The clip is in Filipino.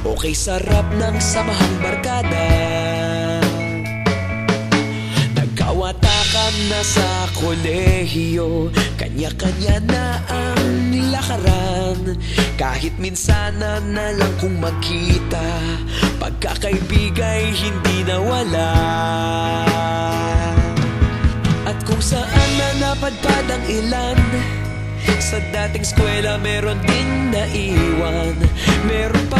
Okay sarap ng samahang barkada. Nagkawatakan na sa kolehiyo. Kanya-kanya na ang lakaran. Kahit minsan na lang kung magkita Pagkakaibigay hindi nawala. At kung saan na napadpad ang ilan sa dating eskwela meron din naiwan. Meron pa